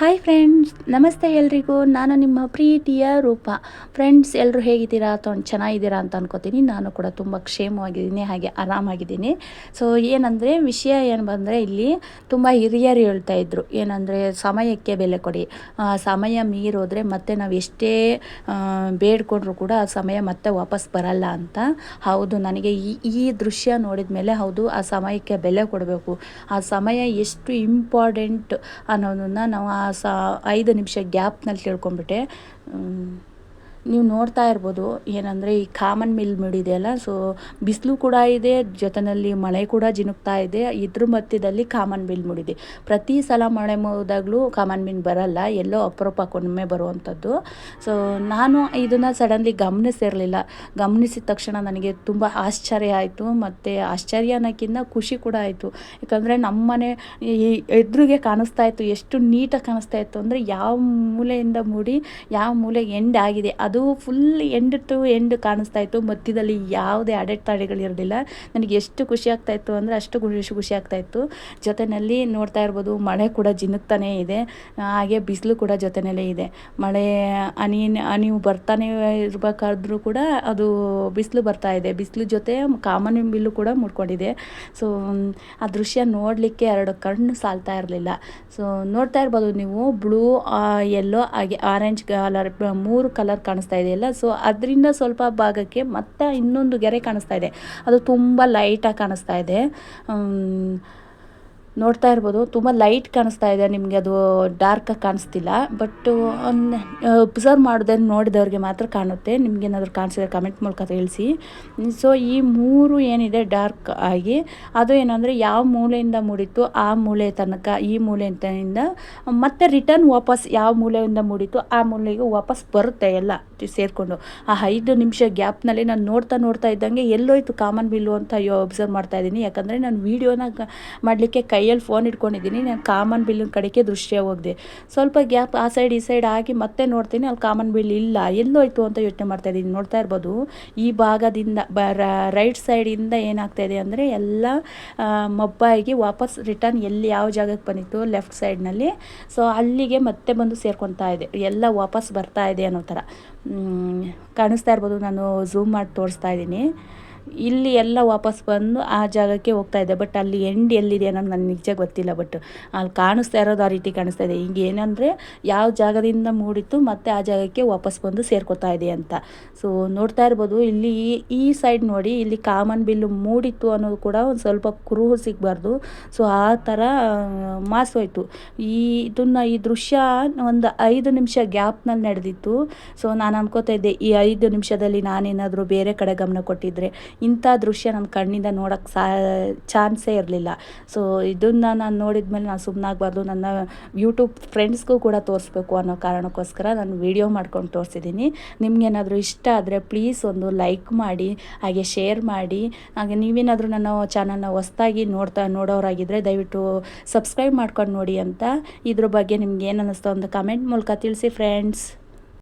Hi friends ನಮಸ್ತೆ ಎಲ್ರಿಗೂ. ನಾನು ನಿಮ್ಮ ಪ್ರೀತಿಯ ರೂಪ. ಫ್ರೆಂಡ್ಸ್ ಎಲ್ಲರೂ ಹೇಗಿದ್ದೀರಾ? ಅಥವಾ ಚೆನ್ನಾಗಿದ್ದೀರಾ ಅಂತ ಅನ್ಕೋತೀನಿ. ನಾನು ಕೂಡ ತುಂಬ ಕ್ಷೇಮವಾಗಿದ್ದೀನಿ, ಹಾಗೆ ಆರಾಮಾಗಿದ್ದೀನಿ. ಸೊ ಏನಂದರೆ, ವಿಷಯ ಏನು ಬಂದರೆ, ಇಲ್ಲಿ ತುಂಬ ಹಿರಿಯರು ಹೇಳ್ತಾ ಇದ್ರು. ಏನಂದರೆ, ಸಮಯಕ್ಕೆ ಬೆಲೆ ಕೊಡಿ. ಸಮಯ ಮೀರೋದ್ರೆ ಮತ್ತೆ ನಾವು ಎಷ್ಟೇ ಬೇಡ್ಕೊಂಡ್ರೂ ಕೂಡ ಆ ಸಮಯ ಮತ್ತೆ ವಾಪಸ್ ಬರಲ್ಲ ಅಂತ. ಹೌದು, ನನಗೆ ಈ ಈ ದೃಶ್ಯ ನೋಡಿದ ಮೇಲೆ ಹೌದು, ಆ ಸಮಯಕ್ಕೆ ಬೆಲೆ ಕೊಡಬೇಕು. ಆ ಸಮಯ ಎಷ್ಟು ಇಂಪಾರ್ಟೆಂಟ್ ಅನ್ನೋದನ್ನು ನಾವು ಆ ಸ ಐದು ನಿಮಿಷ ಗ್ಯಾಪ್ನಲ್ಲಿ ತಿಳ್ಕೊಂಬಿಟ್ಟೆ ನೀವು ನೋಡ್ತಾ ಇರ್ಬೋದು. ಏನಂದರೆ ಈ ಕಾಮನ್ ಮಿಲ್ ಮಿಡಿದೆಯಲ್ಲ ಸೊ ಬಿಸಿಲು ಕೂಡ ಇದೆ ಜೊತೆಯಲ್ಲಿ ಮಳೆ ಕೂಡ ಜಿನುಕ್ತಾ ಇದೆ, ಇದ್ರ ಮಧ್ಯದಲ್ಲಿ ಕಾಮನ್ ಮಿಲ್ ಮುಡಿದೆ ಪ್ರತಿ ಸಲ ಮಳೆ ಮುಗಿದಾಗಲೂ ಕಾಮನ್ ಮಿಲ್ ಬರಲ್ಲ, ಎಲ್ಲೋ ಅಪರೂಪಕ್ಕೊಮ್ಮೆ ಬರುವಂಥದ್ದು. ಸೊ ನಾನು ಇದನ್ನು ಸಡನ್ಲಿ ಗಮನಿಸಿರಲಿಲ್ಲ. ಗಮನಿಸಿದ ತಕ್ಷಣ ನನಗೆ ತುಂಬ ಆಶ್ಚರ್ಯ ಆಯಿತು, ಮತ್ತು ಆಶ್ಚರ್ಯ ಅನ್ನೋಕ್ಕಿಂತ ಖುಷಿ ಕೂಡ ಆಯಿತು. ಯಾಕಂದರೆ ನಮ್ಮ ಮನೆ ಎದುರಿಗೆ ಕಾಣಿಸ್ತಾ ಇತ್ತು, ಎಷ್ಟು ನೀಟಾಗಿ ಕಾಣಿಸ್ತಾ ಇತ್ತು ಅಂದರೆ, ಯಾವ ಮೂಲೆಯಿಂದ ಮೂಡಿ, ಯಾವ ಮೂಲೆಗೆ ಎಂಡ್ ಆಗಿದೆ ಅದು ಫುಲ್ ಎಂಡ್ ಟು ಎಂಡ್ ಕಾಣಿಸ್ತಾ ಇತ್ತು. ಮಧ್ಯದಲ್ಲಿ ಯಾವುದೇ ಅಡೆತಡೆಗಳಿರಲಿಲ್ಲ ನನಗೆ ಎಷ್ಟು ಖುಷಿ ಆಗ್ತಾ ಇತ್ತು ಅಂದರೆ ಅಷ್ಟು ಖುಷಿ ಖುಷಿ ಆಗ್ತಾ ಇತ್ತು. ಜೊತೆಯಲ್ಲಿ ನೋಡ್ತಾ ಇರ್ಬೋದು, ಮಳೆ ಕೂಡ ಜಿನುಗ್ತಾನೇ ಇದೆ. ಹಾಗೆ ಬಿಸಿಲು ಕೂಡ ಜೊತೆಯಲ್ಲೇ ಇದೆ. ಮಳೆ, ಹನಿ ನೀವು ಬರ್ತಾನೆ ಇರಬೇಕಾದ್ರೂ ಕೂಡ ಅದು ಬಿಸಿಲು ಬರ್ತಾ ಇದೆ. ಬಿಸಿಲು ಜೊತೆ ಕಾಮನ್ ಬಿಲ್ಲು ಕೂಡ ಮುಡ್ಕೊಂಡಿದೆ. ಸೊ ಆ ದೃಶ್ಯ ನೋಡಲಿಕ್ಕೆ ಎರಡು ಕಣ್ಣು ಸಾಲ್ತಾ ಇರಲಿಲ್ಲ. ಸೊ ನೋಡ್ತಾ ಇರ್ಬೋದು ನೀವು ಬ್ಲೂ ಎಲ್ಲೋ ಹಾಗೆ ಆರೆಂಜ್ ಕಲರ್ ಮೂರು ಕಲರ್ ಕಾಣಿಸ್ತಾ ಇದೆಯಲ್ಲ ಸೊ ಅದರಿಂದ ಸ್ವಲ್ಪ ಭಾಗಕ್ಕೆ ಮತ್ತೆ ಇನ್ನೊಂದು ಗೆರೆ ಕಾಣಿಸ್ತಾ ಇದೆ. ಅದು ತುಂಬ ಲೈಟಾಗಿ ಕಾಣಿಸ್ತಾ ಇದೆ. ನೋಡ್ತಾ ಇರ್ಬೋದು. ತುಂಬ ಲೈಟ್ ಕಾಣಿಸ್ತಾ ಇದೆ. ನಿಮಗೆ ಅದು ಡಾರ್ಕಾಗಿ ಕಾಣಿಸ್ತಿಲ್ಲ. ಬಟ್ ಒಬ್ಸರ್ವ್ ಮಾಡಿದೆ ನೋಡಿದವ್ರಿಗೆ ಮಾತ್ರ ಕಾಣುತ್ತೆ. ನಿಮ್ಗೆ ಏನಾದರೂ ಕಾಣಿಸಿದ್ರೆ ಕಮೆಂಟ್ ಮೂಲಕ ತಿಳಿಸಿ ಸೊ ಈ ಮೂರು ಏನಿದೆ ಡಾರ್ಕ್ ಆಗಿ, ಅದು ಏನಂದರೆ ಯಾವ ಮೂಲೆಯಿಂದ ಮೂಡಿತ್ತು ಆ ಮೂಲೆ ತನಕ, ಈ ಮೂಲೆಯಿಂದ ಮತ್ತೆ ರಿಟರ್ನ್ ವಾಪಸ್ ಯಾವ ಮೂಲೆಯಿಂದ ಮೂಡಿತ್ತು ಆ ಮೂಲೆಗೆ ವಾಪಸ್ ಬರುತ್ತೆ ಎಲ್ಲ ಸೇರಿಕೊಂಡು. ಆ ಐದು ನಿಮಿಷ ಗ್ಯಾಪ್ನಲ್ಲಿ ನಾನು ನೋಡ್ತಾ ನೋಡ್ತಾ ಇದ್ದಂಗೆ ಎಲ್ಲೋಯ್ತು ಕಾಮನ್ ಬಿಲ್ಲು ಅಂತ ಅಬ್ಸರ್ವ್ ಮಾಡ್ತಾ ಇದ್ದೀನಿ. ಯಾಕಂದರೆ ನಾನು ವೀಡಿಯೋನ ಮಾಡಲಿಕ್ಕೆ ಕೈಯಲ್ಲಿ ಫೋನ್ ಇಟ್ಕೊಂಡಿದ್ದೀನಿ, ನಾನು ಕಾಮನ್ ಬಿಲ್ ಕಡೆಗೆ ದೃಶ್ಯ ಹೋಗಿದೆ. ಸ್ವಲ್ಪ ಗ್ಯಾಪ್ ಆ ಸೈಡ್ ಈ ಸೈಡ್ ಆಗಿ ಮತ್ತೆ ನೋಡ್ತೀನಿ, ಅಲ್ಲಿ ಕಾಮನ್ ಬಿಲ್ ಇಲ್ಲ. ಎಲ್ಲೋಯ್ತು ಅಂತ ಯೋಚನೆ ಮಾಡ್ತಾ ಇದ್ದೀನಿ. ನೋಡ್ತಾ ಇರ್ಬೋದು, ಈ ಭಾಗದಿಂದ ಬ ರೈಟ್ ಸೈಡಿಂದ ಏನಾಗ್ತಾ ಇದೆ ಅಂದರೆ, ಎಲ್ಲ ಮಬ್ಬಾಗಿ ವಾಪಸ್ ರಿಟರ್ನ್ ಎಲ್ಲಿ ಯಾವ ಜಾಗಕ್ಕೆ ಬಂದಿತ್ತು ಲೆಫ್ಟ್ ಸೈಡ್ನಲ್ಲಿ ಸೊ ಅಲ್ಲಿಗೆ ಮತ್ತೆ ಬಂದು ಸೇರ್ಕೊತಾ ಇದೆ. ಎಲ್ಲ ವಾಪಸ್ ಬರ್ತಾ ಇದೆ ಅನ್ನೋ ಥರ. ಕಾಣಿಸ್ತಾ ಇರ್ಬೋದು, ನಾನು ಝೂಮ್ ಮಾಡಿ ತೋರಿಸ್ತಾ ಇದ್ದೀನಿ. ಇಲ್ಲಿ ಎಲ್ಲ ವಾಪಸ್ ಬಂದು ಆ ಜಾಗಕ್ಕೆ ಹೋಗ್ತಾ ಇದೆ ಬಟ್ ಅಲ್ಲಿ ಎಂಡ್ ಎಲ್ಲಿದೆ ಅನ್ನೋದು ನನಗೆ ನಿಜ ಗೊತ್ತಿಲ್ಲ. ಬಟ್ ಅಲ್ಲಿ ಕಾಣಿಸ್ತಾ ಇರೋದು ಆ ರೀತಿ ಕಾಣಿಸ್ತಾ ಇದೆ. ಈಗ ಏನಂದರೆ ಯಾವ ಜಾಗದಿಂದ ಮೂಡಿತ್ತು ಮತ್ತೆ ಆ ಜಾಗಕ್ಕೆ ವಾಪಸ್ ಬಂದು ಸೇರ್ಕೊತಾ ಇದೆ ಅಂತ. ಸೊ ನೋಡ್ತಾ ಇರ್ಬೋದು, ಇಲ್ಲಿ ಈ- ಸೈಡ್ ನೋಡಿ, ಇಲ್ಲಿ ಕಾಮನ್ ಬಿಲ್ಲು ಮೂಡಿತ್ತು ಅನ್ನೋದು ಕೂಡ ಒಂದು ಸ್ವಲ್ಪ ಕುರುಹು ಸಿಗಬಾರ್ದು. ಸೊ ಆ ಥರ ಮಾಸ್ ಹೋಯ್ತು ಈ, ಇದನ್ನು ಈ ದೃಶ್ಯ ಒಂದು ಐದು ನಿಮಿಷ ಗ್ಯಾಪ್ನಲ್ಲಿ ನಡೆದಿತ್ತು. ಸೊ ನಾನು ಅನ್ಕೋತಾ ಇದ್ದೆ, ಈ ಐದು ನಿಮಿಷದಲ್ಲಿ ನಾನೇನಾದರೂ ಬೇರೆ ಕಡೆ ಗಮನ ಕೊಟ್ಟಿದ್ರೆ ಇಂಥ ದೃಶ್ಯ ನನ್ನ ಕಣ್ಣಿಂದ ನೋಡೋಕ್ಕೆ ಸಾ ಚಾನ್ಸೇ ಇರಲಿಲ್ಲ. ಸೊ ಇದನ್ನು ನಾನು ನೋಡಿದ ಮೇಲೆ ನಾನು ಸುಮ್ಮನಾಗಬಾರ್ದು ನನ್ನ ಯೂಟ್ಯೂಬ್ ಫ್ರೆಂಡ್ಸ್ಗೂ ಕೂಡ ತೋರಿಸ್ಬೇಕು ಅನ್ನೋ ಕಾರಣಕ್ಕೋಸ್ಕರ ನಾನು ವಿಡಿಯೋ ಮಾಡ್ಕೊಂಡು ತೋರಿಸಿದ್ದೀನಿ ನಿಮ್ಗೇನಾದರೂ ಇಷ್ಟ ಆದರೆ ಪ್ಲೀಸ್ ಒಂದು ಲೈಕ್ ಮಾಡಿ, ಹಾಗೆ ಶೇರ್ ಮಾಡಿ, ಹಾಗೆ ನೀವೇನಾದರೂ ನನ್ನ ಚಾನಲ್ನ ಹೊಸ್ದಾಗಿ ನೋಡ್ತಾ ನೋಡೋರಾಗಿದ್ದರೆ ದಯವಿಟ್ಟು ಸಬ್ಸ್ಕ್ರೈಬ್ ಮಾಡ್ಕೊಂಡು ನೋಡಿ ಅಂತ. ಇದ್ರ ಬಗ್ಗೆ ನಿಮ್ಗೆ ಏನು ಅನ್ನಿಸ್ತು ಅಂತ ಕಮೆಂಟ್ ಮೂಲಕ ತಿಳಿಸಿ ಫ್ರೆಂಡ್ಸ್